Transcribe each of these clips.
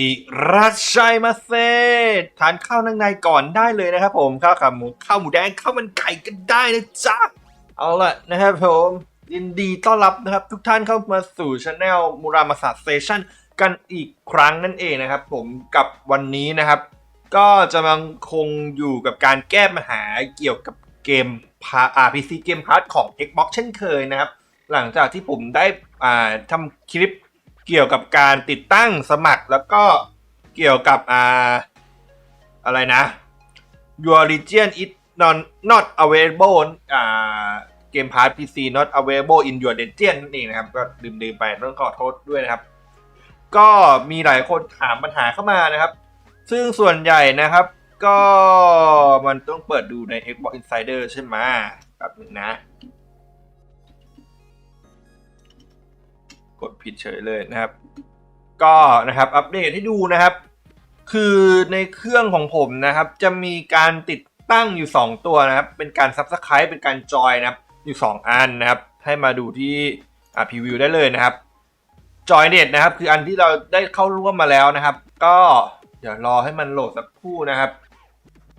อิราชัยมาเซทานข้าวนั่งในก่อนได้เลยนะครับผมข้าวขาหมูข้าวหมูแดงข้าวมันไก่กันได้นะจ๊ะเอาละนะครับผมยินดีต้อนรับนะครับ ทุกท่านเข้ามาสู่ช anel มูรามาศาสตร์สเตชันกันอีกครั้งนั่นเองนะครับ ผมกับวันนี้นะครับ ก็จะมังคงอยู่กับการแก้ปัญหาเกี่ยวกับเกมพาอาร์พีซีเกมพาร์ทของ Xbox เช่นเคยนะครับ หลังจากที่ผมได้อ่าทำคลิป เกี่ยวกับการติดตั้งสมัครแล้วก็เกี่ยวกับอ่าอะไรนะ Your region is not not available อ่าเกมพาร์ท PC not available in your region นั่นเองนะครับ ก็ดื่มๆไปต้องขอโทษด้วยนะครับ ก็มีหลายคนถามปัญหาเข้ามานะครับ ซึ่งส่วนใหญ่นะครับ ก็มันต้องเปิดดูใน Xbox Insider ใช่ไหมแบบนึงนะ กดผิดเฉยเลยนะครับ ก็นะครับอัปเดตให้ดูนะครับ คือในเครื่องของผมนะครับ จะมีการติดตั้งอยู่ 2 ตัวนะครับ เป็นการ Subscribe เป็นการจอยนะครับ อยู่ 2 อันนะครับ ให้มาดูที่อ่าพรีวิวได้เลยนะครับจอยเน็ตนะครับ คืออันที่เราได้เข้าร่วมมาแล้วนะครับ ก็เดี๋ยวรอให้มันโหลดสักครู่นะครับ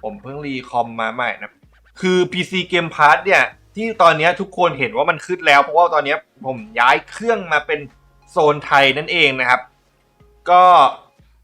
ผมเพิ่งรีคอมมาใหม่นะครับคือ PC Game Pass เนี่ย ที่ตอนนี้ทุกคนเห็นว่ามันขึ้นแล้ว เพราะว่าตอนนี้ผมย้ายเครื่องมาเป็นโซนไทยนั่นเองนะครับ ก็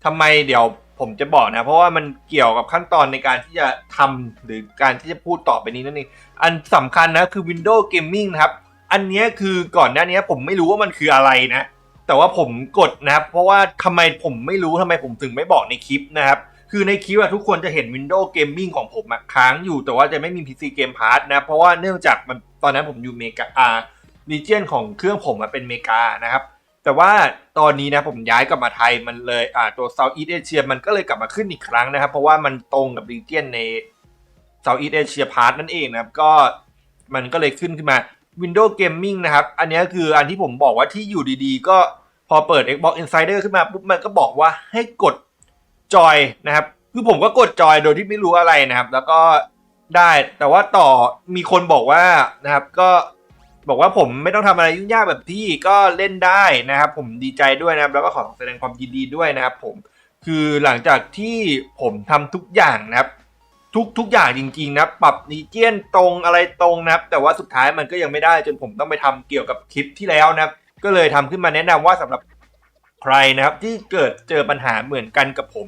ทำไมเดี๋ยวผมจะบอกนะ เพราะว่ามันเกี่ยวกับขั้นตอนในการที่จะทำหรือการที่จะพูดต่อไปนี้นั่นเองอันสำคัญนะคือ Windows Gaming นะครับ อันนี้คือก่อนหน้านี้ผมไม่รู้ว่ามันคืออะไรนะ แต่ว่าผมกดนะครับ เพราะว่าทำไมผมไม่รู้ทำไมผมถึงไม่บอกในคลิปนะครับ คือในคลิปอะทุกคนจะเห็น Windows Gaming ของผมอะค้างอยู่แต่ว่าจะไม่มี PC Game Pass นะ เพราะว่าเนื่องจากมันตอนนั้นผมอยู่เมกาอารีเจียนของเครื่องผมอะเป็นเมกานะครับ แต่ว่าตอนนี้นะผมย้ายกลับมาไทยมันเลยอ่าตัว Southeast Asia มันก็เลยกลับมาขึ้นอีกครั้งนะครับ เพราะว่ามันตรงกับรีเจียนใน Southeast Asia Part นั่นเองนะครับก็มันก็เลยขึ้นขึ้นมา Windows Gaming นะครับ อันนี้คืออันที่ผมบอกว่าที่อยู่ดีๆ ก็พอเปิด Xbox Insider ขึ้นมาปุ๊บมันก็บอกว่าให้กด จอยนะครับ คือผมก็กดจอยโดยที่ไม่รู้อะไรนะครับ แล้วก็ได้แต่ว่าต่อมีคนบอกว่านะครับก็บอกว่าผมไม่ต้องทำอะไรยุ่งยากแบบพี่ก็เล่นได้นะครับ ผมดีใจด้วยนะครับ แล้วก็ขอแสดงความยินดีด้วยนะครับ ผมคือหลังจากที่ผมทำทุกอย่างนะครับ ทุกทุกอย่างจริงๆนะปรับนีเจียนตรงอะไรตรงนะครับ แต่ว่าสุดท้ายมันก็ยังไม่ได้จนผมต้องไปทำเกี่ยวกับคลิปที่แล้วนะครับ ก็เลยทำขึ้นมาแนะนำว่าสำหรับ ใครนะครับที่เกิดเจอปัญหาเหมือนกันกับผม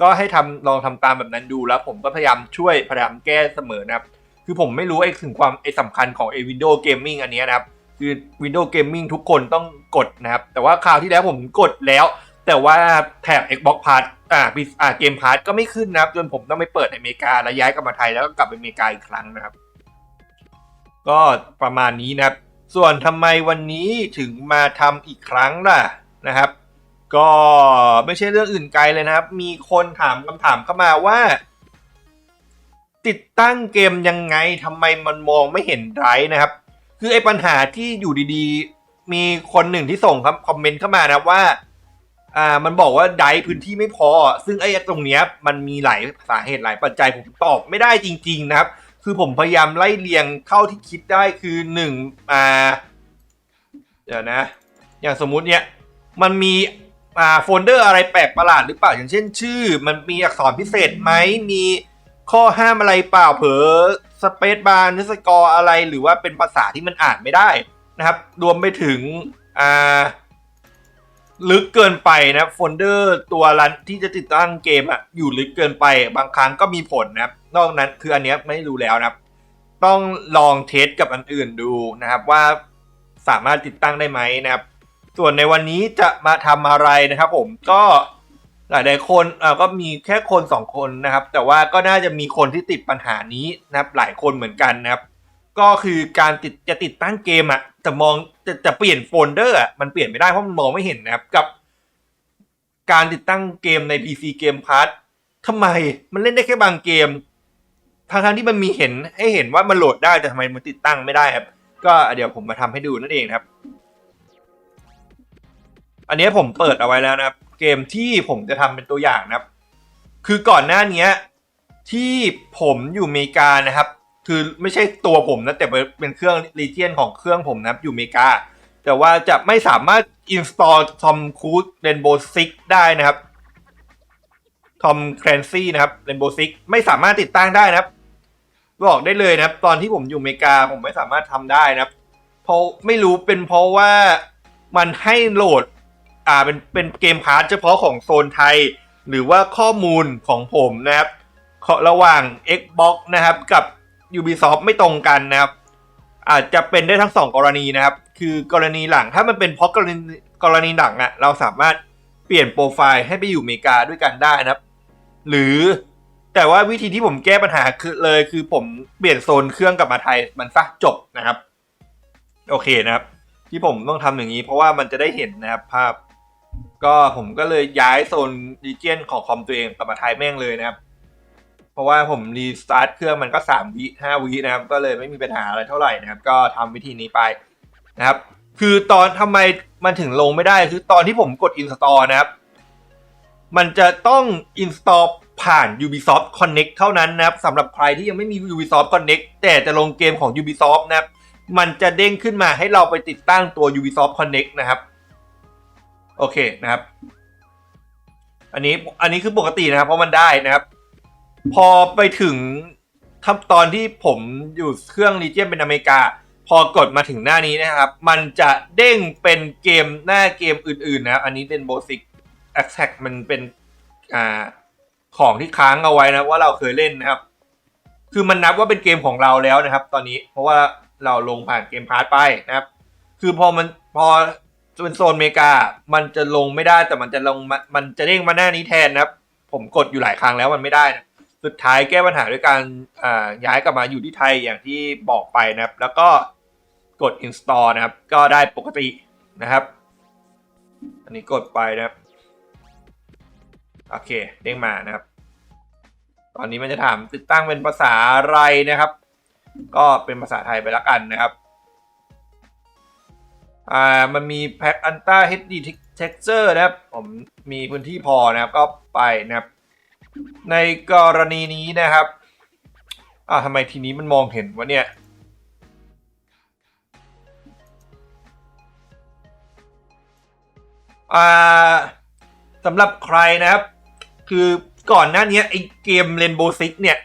ก็ให้ทำลองทำตามแบบนั้นดูแล้ว ผมก็พยายามช่วยพยายามแก้เสมอนะครับ คือผมไม่รู้ไอ้ถึงความไอ้สำคัญของไอ้ Windows Gaming อันนี้นะครับ คือ Windows Gaming ทุกคนต้องกดนะครับ แต่ว่าคราวที่แล้วผมกดแล้ว แต่ว่าแถบ Xbox Pass อ่าพีอ่าเกมพาร์ทก็ไม่ขึ้นนะครับ จนผมต้องไปเปิดอเมริกาแล้วย้ายกลับมาไทยแล้วก็กลับไปอเมริกาอีกครั้งนะครับ ก็ประมาณนี้นะครับ ส่วนทำไมวันนี้ถึงมาทำอีกครั้งล่ะนะครับ ก็ไม่ใช่เรื่องอื่นไกลเลยนะครับ มีคนถามคำถามเข้ามาว่า ติดตั้งเกมยังไงทำไมมันมองไม่เห็นไรนะครับ คือไอ้ปัญหาที่อยู่ดีๆ มีคนหนึ่งที่ส่งครับคอมเมนต์เข้ามานะว่า อ่า มันบอกว่าไดพื้นที่ไม่พอ ซึ่งไอ้ตรงเนี้ยมันมีหลายสาเหตุหลายปัจจัยผมตอบไม่ได้จริง ๆ นะครับ คือผมพยายามไล่เรียงเท่าที่คิดได้คือหนึ่งอ่าเดี๋ยวนะ อย่างสมมุติเนี่ยมันมี อ่าโฟลเดอร์อะไรแปลกประหลาดหรือเปล่าอย่างเช่นชื่อ มันมีอักษรพิเศษไหมมีข้อห้ามอะไรเปล่าเผลอสเปซบาร์นสกอร์อะไรหรือว่าเป็นภาษาที่มันอ่านไม่ได้นะครับรวมไปถึงอ่าลึกเกินไปนะโฟลเดอร์ตัวรันที่จะติดตั้งเกมอะอยู่ลึกเกินไปบางครั้งก็มีผลนะครับ นอกนั้นคืออันเนี้ยไม่รู้แล้วนะครับ ต้องลองเทสกับอันอื่นดูนะครับว่าสามารถติดตั้งได้ไหมนะครับ ส่วนในวันนี้จะมาทำอะไรนะครับ ผมก็หลายหลายๆคนอ่าก็มีแค่คนสองคนนะครับ แต่ว่าก็น่าจะมีคนที่ติดปัญหานี้นะครับ หลายคนเหมือนกันนะครับ ก็คือการติดจะติดตั้งเกมอะแต่มองจะจะเปลี่ยนโฟลเดอร์อะมันเปลี่ยนไม่ได้เพราะมันมองไม่เห็นนะครับกับ การติดตั้งเกมใน PC Game Pass ทำไมมันเล่นได้แค่บางเกมทางทางที่มันมีเห็นให้เห็นว่ามันโหลดได้แต่ทำไมมันติดตั้งไม่ได้ครับ ก็เดี๋ยวผมมาทำให้ดูนั่นเองครับ อันนี้ผมเปิดเอาไว้แล้วนะครับ เกมที่ผมจะทำเป็นตัวอย่างนะครับ คือก่อนหน้านี้ที่ผมอยู่อเมริกานะครับ คือไม่ใช่ตัวผมนะแต่เป็นเครื่องรีเจียนของเครื่องผมนะครับอยู่อเมริกา แต่ว่าจะไม่สามารถ install Tom Cruise Rainbow Six ได้นะครับทอมแคลนซี่นะครับเรนโบซิกไม่สามารถติดตั้งได้นะครับบอกได้เลยนะครับ ตอนที่ผมอยู่อเมริกาผมไม่สามารถทำได้นะครับ เพราะไม่รู้เป็นเพราะว่ามันให้โหลด อ่าเป็นเป็นเกมพาร์ทเฉพาะของโซนไทย หรือว่าข้อมูลของผมนะครับระหว่าง Xbox นะครับกับ Ubisoft ไม่ตรงกันนะครับ อาจจะเป็นได้ทั้งสองกรณีนะครับ คือกรณีหลังถ้ามันเป็นเพราะกรณีกรณีหลังอะเราสามารถเปลี่ยนโปรไฟล์ให้ไปอยู่อเมริกาด้วยกันได้นะครับ หรือแต่ว่าวิธีที่ผมแก้ปัญหาคือเลยคือผมเปลี่ยนโซนเครื่องกลับมาไทยมันซะจบนะครับ โอเคนะครับ ที่ผมต้องทำอย่างนี้เพราะว่ามันจะได้เห็นนะครับภาพ ก็ผมก็เลยย้ายโซนดีเจนของคอมตัวเองกลับมาไทยแม่งเลยนะครับ เพราะว่าผมรีสตาร์ทเครื่องมันก็สามวิห้าวินะครับ ก็เลยไม่มีปัญหาอะไรเท่าไหร่นะครับ ก็ทำวิธีนี้ไปนะครับ คือตอนทำไมมันถึงลงไม่ได้คือตอนที่ผมกด install นะครับ มันจะต้อง install ผ่าน Ubisoft Connect เท่านั้นนะครับสำหรับใครที่ยังไม่มี Ubisoft Connect แต่จะลงเกมของ Ubisoft นะครับ มันจะเด้งขึ้นมาให้เราไปติดตั้งตัว Ubisoft Connect นะครับ โอเคนะครับ อันนี้อันนี้คือปกตินะครับ เพราะมันได้นะครับ พอไปถึงขั้นตอนที่ผมอยู่เครื่องรีเจียนเป็นอเมริกา พอกดมาถึงหน้านี้นะครับ มันจะเด้งเป็นเกมหน้าเกมอื่น ๆ นะ อันนี้เป็นโบสิกแอคแท็กมันเป็นอ่าของที่ค้างเอาไว้นะว่าเราเคยเล่นนะครับ คือมันนับว่าเป็นเกมของเราแล้วนะครับ ตอนนี้เพราะว่าเราลงผ่านเกมพาร์ทไปนะครับ คือพอมันพอ เป็นโซนอเมริกา มันจะลงไม่ได้แต่มันจะลงมามันจะเด้งมาหน้านี้แทนนะครับ ผมกดอยู่หลายครั้งแล้วมันไม่ได้นะสุดท้ายแก้ปัญหาด้วยการย้ายกลับมาอยู่ที่ไทยอย่างที่บอกไปนะครับ แล้วก็กด install นะครับ ก็ได้ปกตินะครับ อันนี้กดไปนะครับ โอเคเด้งมานะครับ ตอนนี้มันจะถามติดตั้งเป็นภาษาอะไรนะครับ ก็เป็นภาษาไทยไปแล้วกันนะครับ อ่ามันมีแพ็กอันต้า HD texture นะครับ ผมมีพื้นที่พอนะครับก็ไปนะครับ ในกรณีนี้นะครับอ่าทำไมทีนี้มันมองเห็นวะเนี่ยอ่าสำหรับใครนะครับ คือก่อนหน้านี้ไอเกม Rainbow Six เนี่ย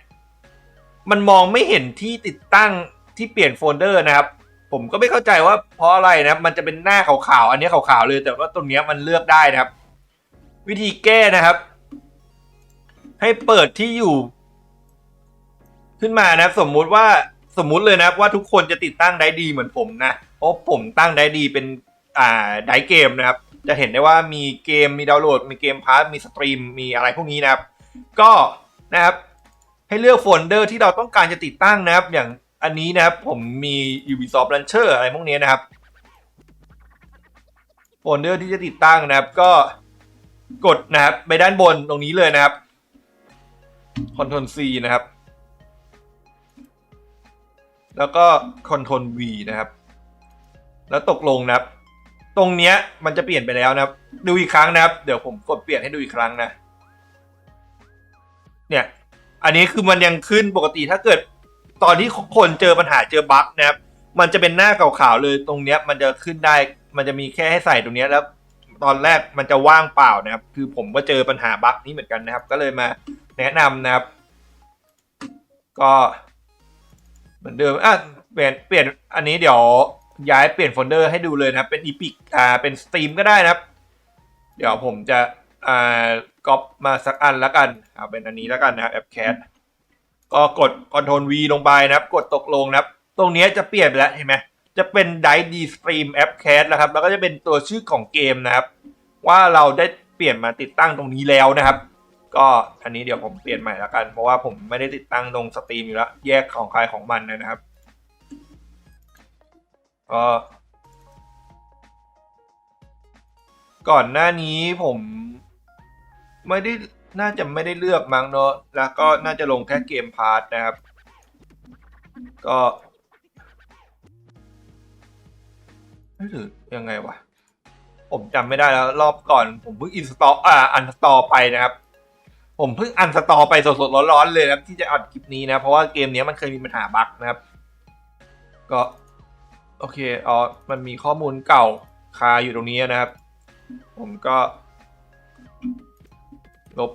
มันมองไม่เห็นที่ติดตั้งที่เปลี่ยนโฟลเดอร์นะครับ ผมก็ไม่เข้าใจว่าเพราะอะไรนะครับ มันจะเป็นหน้าขาวๆ อันนี้ขาวๆเลย แต่ว่าตรงนี้มันเลือกได้นะครับ วิธีแก้นะครับ ให้เปิดที่อยู่ ขึ้นมานะครับ สมมุติว่าสมมุติเลยนะครับว่าทุกคนจะติดตั้งได้ดีเหมือนผมนะเพราะผมตั้งได้ดีเป็นอ่าไดเกมนะครับ จะเห็นได้ว่ามีเกมมีดาวน์โหลด มีเกมพาร์ทมีสตรีมมีอะไรพวกนี้นะครับ ก็นะครับให้เลือกโฟลเดอร์ที่เราต้องการจะติดตั้งนะครับ อย่าง อันนี้นะครับผมมี Ubisoft Launcher อะไรพวกนี้นะครับโฟลเดอร์ที่จะติดตั้งนะครับ ก็กดนะครับ ไปด้านบนตรงนี้เลยนะครับ Ctrl C นะครับ แล้วก็ Ctrl V นะครับ แล้วตกลงนะครับ ตรงเนี้ยมันจะเปลี่ยนไปแล้วนะครับ ดูอีกครั้งนะครับ เดี๋ยวผมกดเปลี่ยนให้ดูอีกครั้งนะ เนี่ย อันนี้คือมันยังขึ้นปกติถ้าเกิด ตอนที่คนเจอปัญหาเจอบั๊กนะครับ มันจะเป็นหน้าขาวๆเลยตรงเนี้ย มันจะขึ้นได้ มันจะมีแค่ให้ใส่ตรงเนี้ยแล้ว ตอนแรกมันจะว่างเปล่านะครับ คือผมก็เจอปัญหาบั๊กนี้เหมือนกันนะครับ ก็เลยมาแนะนำนะครับ ก็เหมือนเดิมอะเปลี่ยนเปลี่ยนอันนี้เดี๋ยวย้ายเปลี่ยนโฟลเดอร์ให้ดูเลยนะครับเป็นอีพิกอ่าเป็นสตรีมก็ได้นะครับ เดี๋ยวผมจะอ่าก๊อปมาสักอันแล้วกันเอาเป็นอันนี้แล้วกันนะครับแอปแคส ก็กด Ctrl V ลงไปนะครับ กดตกลงนะครับ ตรงนี้จะเปลี่ยนไปแล้วเห็นไหมจะเป็น Dice D Stream App Cast แล้วครับ แล้วก็จะเป็นตัวชื่อของเกมนะครับ ว่าเราได้เปลี่ยนมาติดตั้งตรงนี้แล้วนะครับ ก็อันนี้เดี๋ยวผมเปลี่ยนใหม่แล้วกัน เพราะว่าผมไม่ได้ติดตั้งตรงสตรีมอยู่แล้ว แยกของใครของมันนะครับก็ก่อนหน้านี้ผมไม่ได้ น่าจะไม่ได้เลือกมั้งเนอะแล้วก็น่าจะลงแค่เกมพาร์ทนะครับ ก็หรือยังไงวะ ผมจำไม่ได้แล้ว รอบก่อนผมเพิ่งอินสตอลอ่าอันสตอไปนะครับ ผมเพิ่งอันสตอไปสดๆร้อนๆเลยนะครับ ที่จะอัดคลิปนี้นะ เพราะว่าเกมนี้มันเคยมีปัญหาบั๊กนะครับ ก็ โอเคอ๋อมันมีข้อมูลเก่าคาอยู่ตรงนี้นะครับ ผมก็ ลบ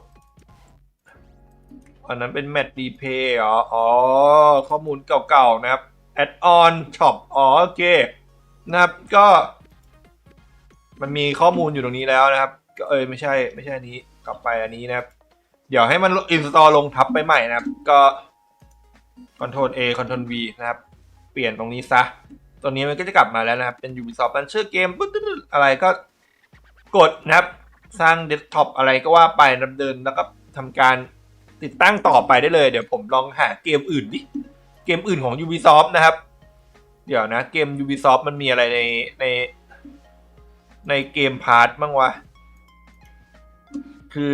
อันนั้นเป็นแมตต์ดีเพย์อ๋ออ๋อ ข้อมูลเก่าๆนะครับแอดออนช็อปอ๋อโอเคนะครับก็ มันมีข้อมูลอยู่ตรงนี้แล้วนะครับ ก็เอยไม่ใช่ไม่ใช่อันนี้กลับไปอันนี้นะครับ เดี๋ยวให้มันอินสตอลลงทับไปใหม่นะครับ ก็ Ctrl A Ctrl V นะครับ เปลี่ยนตรงนี้ซะตัวนี้มันก็จะกลับมาแล้วนะครับ เป็น Ubisoft Launcher Game ปุ๊บอะไรก็กดนะครับ สร้างเดสก์ท็อปอะไรก็ว่าไปดำเนินแล้วก็ทำการติดตั้งต่อไปได้เลย เดี๋ยวผมลองหาเกมอื่นดิ เกมอื่นของ Ubisoft นะครับ เดี๋ยวนะเกม Ubisoft มันมีอะไรในในในเกมพาร์ทบ้างวะ คือ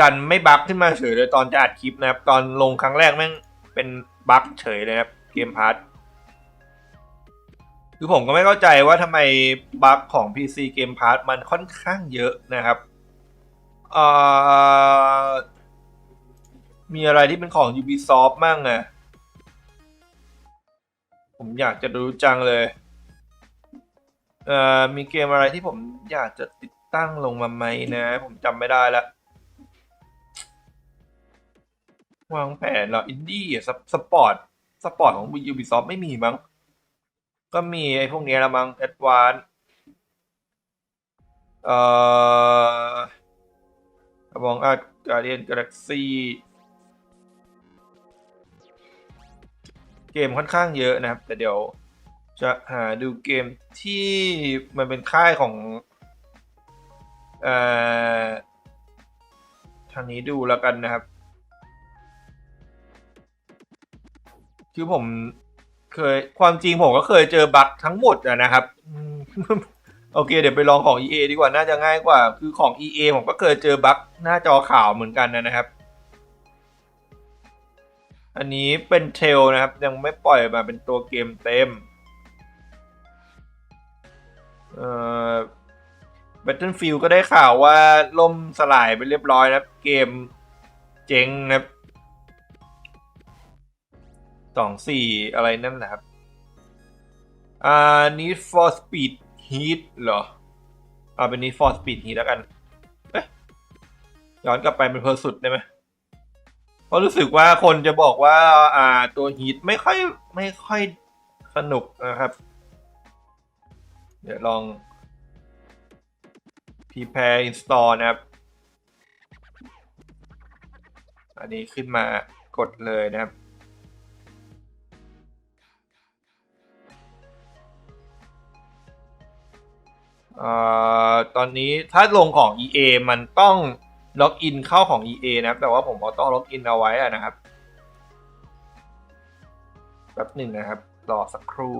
ดันไม่บั๊กขึ้นมาเฉยเลยตอนจะอัดคลิปนะครับ ตอนลงครั้งแรกแม่งเป็นบั๊กเฉยเลยครับเกมพาร์ท คือผมก็ไม่เข้าใจว่าทำไมบั๊กของ PC เกมพาร์ทมันค่อนข้างเยอะนะครับมีอะไรที่เป็นของ Ubisoft มั่งอะผมอยากจะรู้จังเลยเมีเกมอะไรที่ผมอยากจะติดตั้งลงมาไหมนะ ผมจำไม่ได้ละวางแผนเหรออินดี้สปอร์ตสปอร์ตของ Ubisoft ไม่มีมั้ง ก็มีไอ้พวกเนี้ยละมั้ง Advance เอ่อกระบองอาร์ Guardian Galaxy เกมค่อนข้างเยอะนะครับ แต่เดี๋ยวจะหาดูเกมที่มันเป็นค่ายของเอ่อทางนี้ดูแล้วกันนะครับ คือผม เคย ความจริงผมก็เคยเจอบั๊กทั้งหมดอะนะครับอืม โอเค เดี๋ยวไปลองของ EA ดีกว่าน่าจะง่ายกว่า คือของ EA ผมก็เคยเจอบั๊กหน้าจอขาวเหมือนกันนะครับ อันนี้เป็นเทลนะครับ ยังไม่ปล่อยมาเป็นตัวเกมเต็ม เอ่อ Battlefield ก็ได้ข่าวว่าล่มสลายไปเรียบร้อยนะครับ เกมเจ๊งนะครับ สองสี่อะไรนั่นแหละครับ อ่า Need for Speed Heat เหรอ เอาเป็น Need for Speed Heat แล้วกัน เอ๊ะ ย้อนกลับไปเป็นเพอร์สุดได้ไหมเพราะรู้สึกว่าคนจะบอกว่า อ่า ตัว Heat ไม่ค่อย ไม่ค่อยสนุกนะครับ เดี๋ยวลอง prepare install นะครับ อันนี้ขึ้นมากดเลยนะครับ เอ่อตอนนี้ถ้าลงของ EA มันต้องล็อกอินเข้าของ EA นะครับแต่ว่าผมก็ต้องล็อกอินเอาไว้อะนะครับแป๊บหนึ่งนะครับรอสักครู่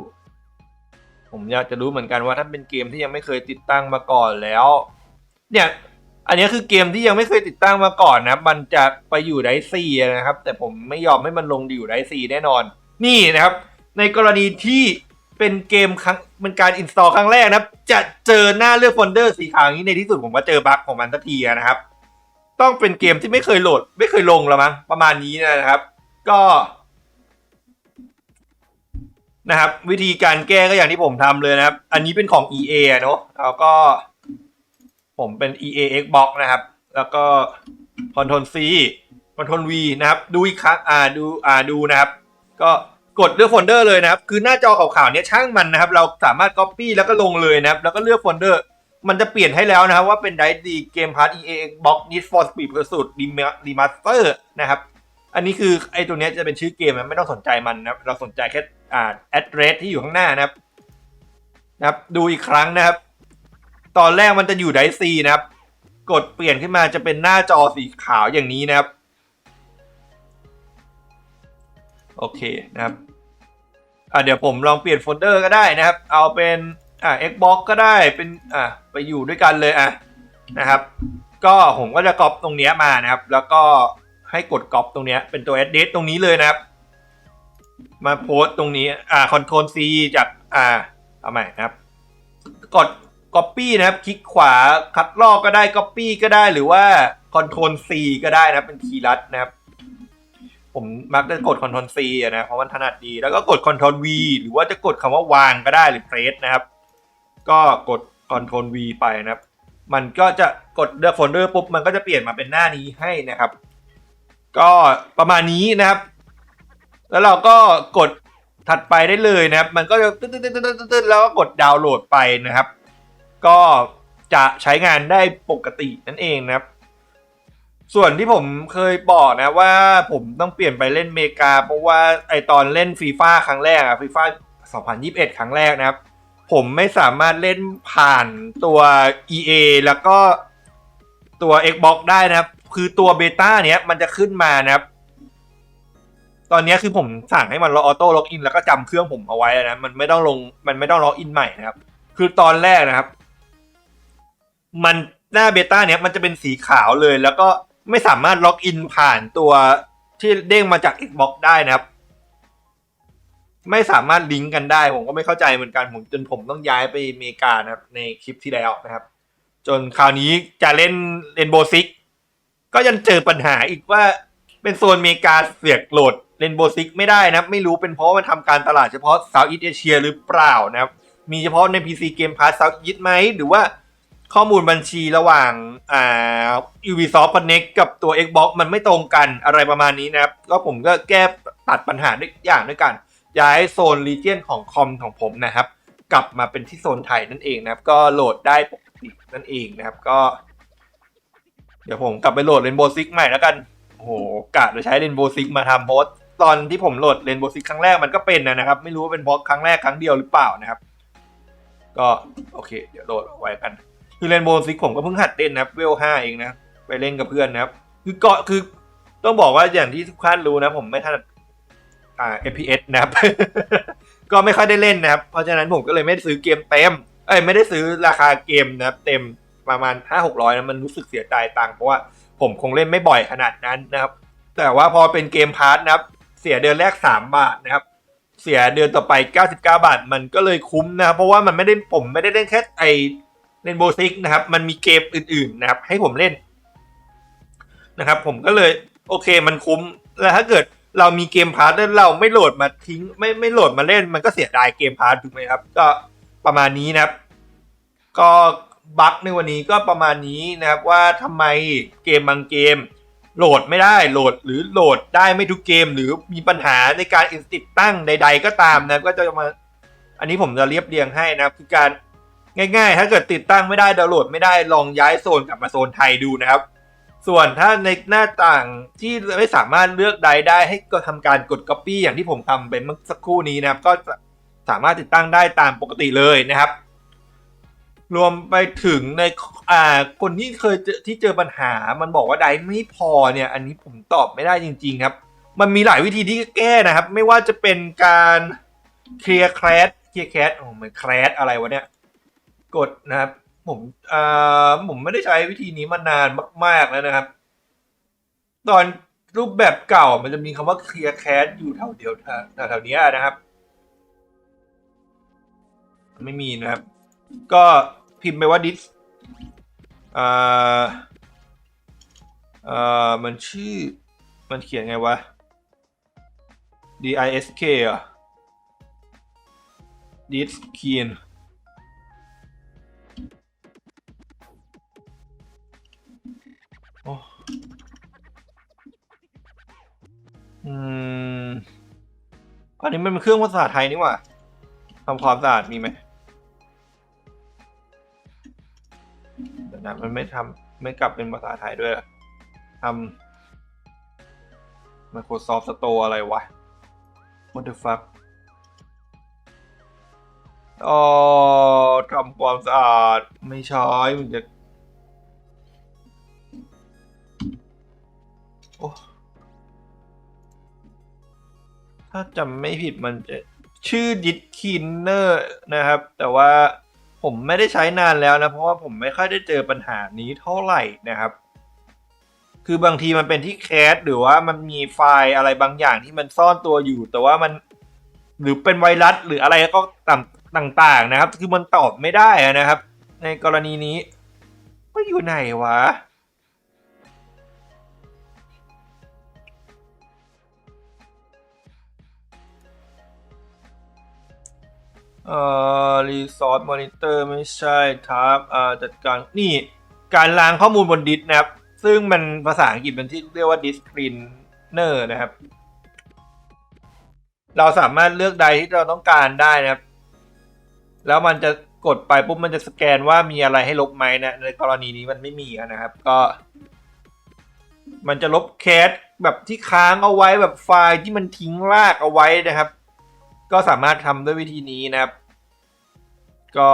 ผมอยากจะรู้เหมือนกันว่าถ้าเป็นเกมที่ยังไม่เคยติดตั้งมาก่อนแล้ว เนี่ย อันนี้คือเกมที่ยังไม่เคยติดตั้งมาก่อนนะมันจะไปอยู่ไดซีนะครับ แต่ผมไม่ยอมให้มันลงอยู่ไดซีแน่นอน นี่นะครับ ในกรณีที่ เป็นเกมครั้งเป็นการอินสตอลครั้งแรกนะครับ จะเจอหน้าเลือกโฟลเดอร์สีขาวนี้ในที่สุดผมก็เจอบั๊กของมันสักทีนะครับ ต้องเป็นเกมที่ไม่เคยโหลด ไม่เคยลงแล้วมั้งประมาณนี้นะครับ ก็นะครับ วิธีการแก้ก็อย่างที่ผมทำเลยนะครับ อันนี้เป็นของ EA อะเนาะแล้วก็ ผมเป็น EA Xbox นะครับ แล้วก็ Ctrl C Ctrl V นะครับ ดูอีกครั้งอ่าดูอ่าดูนะครับ ก็ กดเลือกโฟลเดอร์เลยนะครับ คือหน้าจอขาวๆเนี้ยช่างมันนะครับ เราสามารถ Copy แล้วก็ลงเลยนะครับ แล้วก็เลือกโฟลเดอร์ มันจะเปลี่ยนให้แล้วนะครับ ว่าเป็นไดดีเกมพาร์ท EA Xbox Need for Speed Pursuit Remaster นะครับ อันนี้คือไอ้ตัวเนี้ยจะเป็นชื่อเกมนะไม่ต้องสนใจมันนะครับ เราสนใจแค่อ่า address ที่อยู่ข้างหน้านะครับ นะครับ ดูอีกครั้งนะครับ ตอนแรกมันจะอยู่ไดซีนะครับ กดเปลี่ยนขึ้นมาจะเป็นหน้าจอสีขาวอย่างนี้นะครับ โอเคนะครับ อ่าเดี๋ยวผมลองเปลี่ยนโฟลเดอร์ก็ได้นะครับ เอาเป็นอ่า Xbox ก็ได้เป็นอ่าไปอยู่ด้วยกันเลยอะนะครับ ก็ผมก็จะก๊อปตรงเนี้ยมานะครับ แล้วก็ให้กดก๊อปตรงเนี้ยเป็นตัว address ตรงนี้เลยนะครับ มาโพสตตรงนี้อ่า Ctrl C จากอ่าเอาใหม่นะครับ กด Copy นะครับ คลิกขวาคัดลอกก็ได้ Copy ก็ได้หรือว่า Ctrl C ก็ได้นะเป็นคีย์ลัดนะครับ ผมมักจะกด Ctrl C อะนะเพราะมันถนัดดี แล้วก็กด Ctrl V หรือว่าจะกดคำว่าวางก็ได้หรือ Press นะครับ ก็กด Ctrl V ไปนะครับ มันก็จะกดเลือกโฟลเดอร์ปุ๊บมันก็จะเปลี่ยนมาเป็นหน้านี้ให้นะครับ ก็ประมาณนี้นะครับ แล้วเราก็กดถัดไปได้เลยนะครับ มันก็จะตึ๊ดตึ๊ดตึ๊ดตึ๊ดตึ๊ดแล้วก็กดดาวน์โหลดไปนะครับ ก็จะใช้งานได้ปกตินั่นเองนะครับ ส่วนที่ผมเคยบอกนะว่าผมต้องเปลี่ยนไปเล่นเมกา เพราะว่าไอตอนเล่นฟีฟ่าครั้งแรกอะฟีฟ่า2021 ครั้งแรกนะครับ ผมไม่สามารถเล่นผ่านตัว EA แล้วก็ตัว Xbox ได้นะครับ คือตัวเบต้าเนี้ยมันจะขึ้นมานะครับ ตอนนี้คือผมสั่งให้มันออโต้ล็อกอินแล้วก็จำเครื่องผมเอาไว้นะ มันไม่ต้องลงมันไม่ต้องล็อกอินใหม่นะครับ คือตอนแรกนะครับ มันหน้าเบต้าเนี้ยมันจะเป็นสีขาวเลยแล้วก็ ไม่สามารถล็อกอินผ่านตัวที่เด้งมาจาก Xbox ได้นะครับ ไม่สามารถลิงก์กันได้ ผมก็ไม่เข้าใจเหมือนกันผมจนผมต้องย้ายไปอเมริกานะครับ ในคลิปที่แล้วนะครับ จนคราวนี้จะเล่นเรนโบซิกก็ยังเจอปัญหาอีกว่าเป็นโซนอเมริกาเสียกโหลดเรนโบซิกไม่ได้นะครับไม่รู้เป็นเพราะมันทำการตลาดเฉพาะเซาท์อีสเอเชียหรือเปล่านะครับ มีเฉพาะใน PC Game Pass เซาท์อีสไหมหรือว่า ข้อมูลบัญชีระหว่างอ่า Ubisoft Connect กับตัว Xbox มันไม่ตรงกันอะไรประมาณนี้นะครับ ก็ผมก็แก้ตัดปัญหาด้วยอย่างด้วยกัน ย้ายโซน region ของคอมของผมนะครับ กลับมาเป็นที่โซนไทยนั่นเองนะครับ ก็โหลดได้ปกตินั่นเองนะครับก็ เดี๋ยวผมกลับไปโหลด Rainbow Six ใหม่แล้วกันโอ้โหกะจะใช้ Rainbow Six มาทำโพสต์ตอนที่ผมโหลด Rainbow Six ครั้งแรกมันก็เป็นนะครับ ไม่รู้ว่าเป็นเพราะครั้งแรกครั้งเดียวหรือเปล่านะครับ ก็โอเค เดี๋ยวโหลดไว้กัน คือ Rainbow Six ผมก็เพิ่งหัดเล่นนะครับเวลห้าเองนะ ไปเล่นกับเพื่อนนะครับ คือเกาะคือต้องบอกว่าอย่างที่ทุกท่านรู้นะ ผมไม่ถนัดอ่า FPS นะครับ ก็ไม่ค่อยได้เล่นนะครับ เพราะฉะนั้นผมก็เลยไม่ได้ซื้อเกมเต็ม เอ้ยไม่ได้ซื้อราคาเกมนะครับ เต็มประมาณห้าหกร้อยนะมันรู้สึกเสียดายตังค์เพราะว่าผมคงเล่นไม่บ่อยขนาดนั้นนะครับ แต่ว่าพอเป็นเกมพาร์ทนะครับ เสียเดือนแรกสามบาทนะครับเสียเดือนต่อไป 99 บาท มันก็เลยคุ้มนะครับเพราะว่ามันไม่ได้ผมไม่ได้เล่นแค่ไอ เล่นโบซิกนะครับ มันมีเกมอื่น ๆนะครับ ให้ผมเล่นนะครับ ผมก็เลยโอเคมันคุ้ม แล้วถ้าเกิดเรามีเกมพาร์ทแล้วเราไม่โหลดมาทิ้ง ไม่ไม่โหลดมาเล่น มันก็เสียดายเกมพาร์ทถูกไหมครับ ก็ประมาณนี้นะครับ ก็บั๊กในวันนี้ก็ประมาณนี้นะครับว่าทำไมเกมบางเกม โหลดไม่ได้โหลดหรือโหลดได้ไม่ทุกเกม หรือมีปัญหาในการติดตั้งใด ๆ ก็ตามนะก็จะมาอันนี้ผมจะเรียบเรียงให้นะครับคือการ ง่ายๆ ถ้าเกิดติดตั้งไม่ได้ดาวน์โหลดไม่ได้ลองย้ายโซนกลับมาโซนไทยดูนะครับ ส่วนถ้าในหน้าต่างที่ไม่สามารถเลือกใดได้ให้ก็ทำการกด Copy อย่างที่ผมทำไปเมื่อสักครู่นี้นะครับ ก็สามารถติดตั้งได้ตามปกติเลยนะครับ รวมไปถึงในอ่าคนที่เคยเจอที่เจอปัญหา มันบอกว่าไดไม่พอเนี่ย อันนี้ผมตอบไม่ได้จริง ๆ ครับ มันมีหลายวิธีที่แก้นะครับ ไม่ว่าจะเป็นการเคลียร์แคลสเคลียร์แคลสโอ้มันแคลสอะไรวะเนี่ย กดนะครับ ผมอ่าผมไม่ได้ใช้วิธีนี้มานานมาก ๆ แล้วนะครับ ตอนรูปแบบเก่ามันจะมีคำว่าเคลียร์แคสอยู่แถวเดียวแถวๆเนี้นะครับ ไม่มีนะครับ ก็พิมพ์ไปว่า dis อ่าเอ่อมันชื่อ มันเขียนไงวะ d i s k อะ dis keen อันนี้มันเป็นเครื่องภาษาไทยนี่หว่าทำความสะอาดมีไหมเดี๋ยวนะมันไม่ทำไม่กลับเป็นภาษาไทยด้วยทำ Microsoft Store อะไรวะ What the fuck อ๋อทำความสะอาดไม่ใช่มันจะโอ้ ถ้าจำไม่ผิดมันจะชื่อดิสคินเนอร์นะครับ แต่ว่าผมไม่ได้ใช้นานแล้วนะ เพราะว่าผมไม่ค่อยได้เจอปัญหานี้เท่าไหร่นะครับ คือบางทีมันเป็นที่แคสหรือว่ามันมีไฟล์อะไรบางอย่างที่มันซ่อนตัวอยู่ แต่ว่ามันหรือเป็นไวรัสหรืออะไรก็ต่างๆนะครับ คือมันตอบไม่ได้นะครับ ในกรณีนี้ว่าอยู่ไหนวะ เอ่อ resource monitor ไม่ใช่ทับอ่าจัดการนี่การล้างข้อมูลบนดิสก์นะครับ ซึ่งมันภาษาอังกฤษมันที่เรียกว่า disk clean เนอร์นะครับ เราสามารถเลือกใดที่เราต้องการได้นะครับ แล้วมันจะกดไปปุ๊บมันจะสแกนว่ามีอะไรให้ลบไหมนะ ในกรณีนี้มันไม่มีนะครับ ก็ มันจะลบแคสแบบที่ค้างเอาไว้แบบไฟล์ที่มันทิ้งรากเอาไว้นะครับ ก็สามารถทำด้วยวิธีนี้นะครับ ก็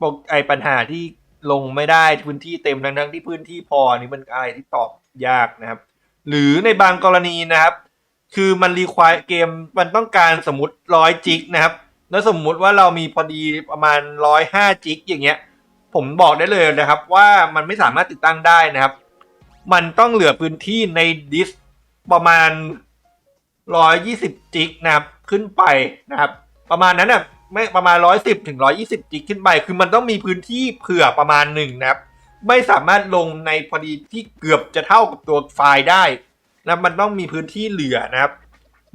ปกไอปัญหาที่ลงไม่ได้พื้นที่เต็มทั้งๆที่พื้นที่พอนี่มันอะไรที่ตอบยากนะครับ หรือในบางกรณีนะครับ คือมันรีควายเกมมันต้องการสมมติร้อยจิกนะครับ แล้วสมมุติว่าเรามีพอดีประมาณร้อยห้าจิกอย่างเงี้ย ผมบอกได้เลยนะครับ ว่ามันไม่สามารถติดตั้งได้นะครับ มันต้องเหลือพื้นที่ในดิสประมาณ ร้อยยี่สิบจิกนะครับขึ้นไปนะครับ ประมาณนั้นน่ะไม่ประมาณร้อยสิบถึงร้อยี่สิบจิกขึ้นไป คือมันต้องมีพื้นที่เผื่อประมาณหนึ่งนะครับ ไม่สามารถลงในพอดีที่เกือบจะเท่ากับตัวไฟล์ได้นะมันต้องมีพื้นที่เหลือนะครับ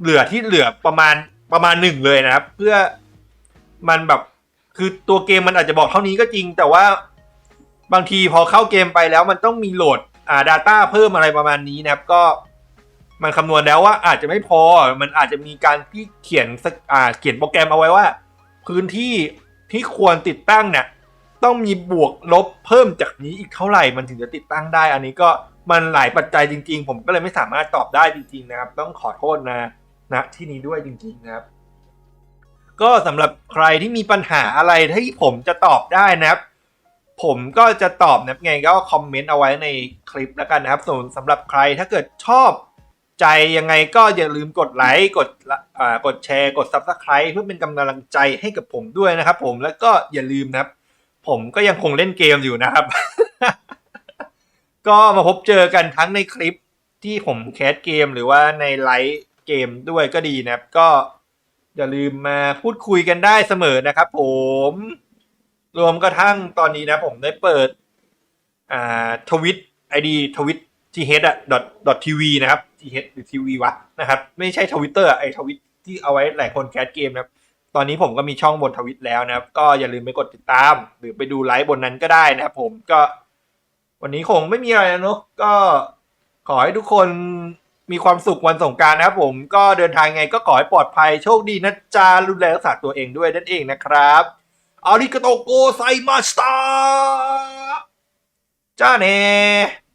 เหลือที่เหลือประมาณประมาณหนึ่งเลยนะครับ เพื่อมันแบบคือตัวเกมมันอาจจะบอกเท่านี้ก็จริง แต่ว่าบางทีพอเข้าเกมไปแล้วมันต้องมีโหลดอ่า Data เพิ่มอะไรประมาณนี้นะครับ ก็ มันคำนวณแล้วว่าอาจจะไม่พอ มันอาจจะมีการที่เขียนสักอ่าเขียนโปรแกรมเอาไว้ว่า พื้นที่ที่ควรติดตั้งเนี่ยต้องมีบวกลบเพิ่มจากนี้อีกเท่าไหร่มันถึงจะติดตั้งได้ อันนี้ก็มันหลายปัจจัยจริง ๆ ผมก็เลยไม่สามารถตอบได้จริง ๆ นะครับ ต้องขอโทษนะนะที่นี้ด้วยจริง ๆ นะครับ ก็สำหรับใครที่มีปัญหาอะไรที่ผมจะตอบได้นะครับ ผมก็จะตอบนะไงก็คอมเมนต์เอาไว้ในคลิปแล้วกันนะครับส่วนสำหรับใครถ้าเกิดชอบ ใจยังไงก็อย่าลืมกดไลค์กดอ่ากดแชร์กด Subscribe เพื่อเป็นกำลังใจให้กับผมด้วยนะครับ ผมแล้วก็อย่าลืมนะครับ ผมก็ยังคงเล่นเกมอยู่นะครับ ก็มาพบเจอกันทั้งในคลิปที่ผมแคสเกมหรือว่าในไลฟ์เกมด้วยก็ดีนะครับ ก็อย่าลืมมาพูดคุยกันได้เสมอนะครับ ผม รวมกระทั่งตอนนี้นะผมได้เปิดอ่าทวิตไอดีทวิต ทีเฮดอะดอทดอททีวีนะครับทีเฮดหรือทีวีวะนะครับ ไม่ใช่ทวิตเตอร์ไอทวิตที่เอาไว้หลายคนแคสเกมนะครับ ตอนนี้ผมก็มีช่องบนทวิตแล้วนะครับ ก็อย่าลืมไปกดติดตาม หรือไปดูไลฟ์บนนั้นก็ได้นะครับผมก็ วันนี้คงไม่มีอะไรแล้วเนอะก็ขอให้ทุกคนมีความสุขวันสงการนะครับผมก็เดินทางไงก็ขอให้ปลอดภัยโชคดีนะจ๊ะรุนแรงรักษาตัวเองด้วยนั่นเองนะครับอาริกาโตโกไซมาสตาจ้าเน่